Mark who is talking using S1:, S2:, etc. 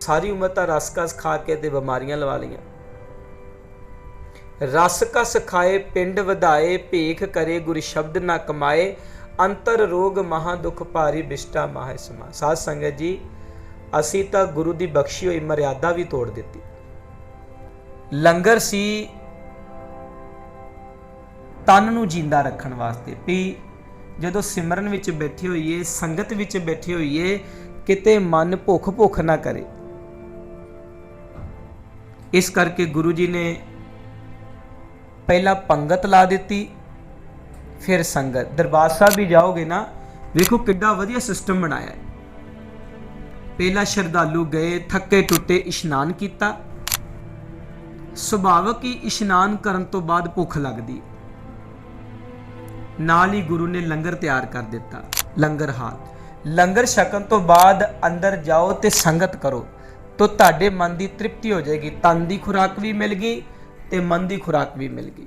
S1: ਸਾਰੀ ਉਮਰ ਤਾਂ ਰਸਕਸ ਖਾ ਕੇ ਤੇ ਬਿਮਾਰੀਆਂ ਲਵਾ ਲਈਆਂ। ਰਸਕਸ ਖਾਏ, ਪਿੰਡ ਵਧਾਏ, ਭੇਖ ਕਰੇ, ਗੁਰ ਸ਼ਬਦ ਨਾ ਕਮਾਏ, ਅੰਤਰ ਰੋਗ ਮਹਾ ਦੁਖ ਭਾਰੀ ਬਿਸ਼ਟਾ ਮਾਹਿ ਸਮਾ ਸਾਧ ਸੰਗਤ ਜੀ, ਅਸੀਂ ਤਾਂ ਗੁਰੂ ਦੀ ਬਖਸ਼ੀ ਹੋਈ ਮਰਿਆਦਾ ਵੀ ਤੋੜ ਦਿੱਤੀ। ਲੰਗਰ ਸੀ, ਤਨ ਨੂੰ ਜਿੰਦਾ ਰੱਖਣ ਵਾਸਤੇ। ਵੀ ਜਦੋਂ ਸਿਮਰਨ ਵਿੱਚ ਬੈਠੇ ਹੋਈਏ, ਸੰਗਤ ਵਿੱਚ ਬੈਠੇ ਹੋਈਏ, ਕਿਤੇ ਮਨ ਭੁੱਖ ਭੁੱਖ ਨਾ ਕਰੇ। ਇਸ ਕਰਕੇ ਗੁਰੂ ਜੀ ਨੇ ਪਹਿਲਾਂ ਪੰਗਤ ਲਾ ਦਿੱਤੀ, ਫਿਰ ਸੰਗਤ। ਦਰਬਾਰ ਸਾਹਿਬ ਵੀ ਜਾਓਗੇ ਨਾ, ਵੇਖੋ ਕਿੱਡਾ ਵਧੀਆ ਸਿਸਟਮ ਬਣਾਇਆ ਹੈ। ਪਹਿਲਾਂ ਸ਼ਰਧਾਲੂ ਗਏ, ਥੱਕੇ ਟੁੱਟੇ, ਇਸ਼ਨਾਨ ਕੀਤਾ। ਸੁਭਾਵਕ ਹੀ ਇਸ਼ਨਾਨ ਕਰਨ ਤੋਂ ਬਾਅਦ ਭੁੱਖ ਲੱਗਦੀ। ਨਾਲ ਹੀ ਗੁਰੂ ਨੇ ਲੰਗਰ ਤਿਆਰ ਕਰ ਦਿੱਤਾ, ਲੰਗਰ ਹਾਲ। ਲੰਗਰ ਛਕਣ ਤੋਂ ਬਾਅਦ ਅੰਦਰ ਜਾਓ ਤੇ ਸੰਗਤ ਕਰੋ। ਤਾਂ ਤੁਹਾਡੇ ਮਨ ਦੀ ਤ੍ਰਿਪਤੀ ਹੋ ਜਾਏਗੀ, ਤਨ ਦੀ ਖੁਰਾਕ ਵੀ ਮਿਲ ਗਈ ਤੇ ਮਨ ਦੀ ਖੁਰਾਕ ਵੀ ਮਿਲ ਗਈ।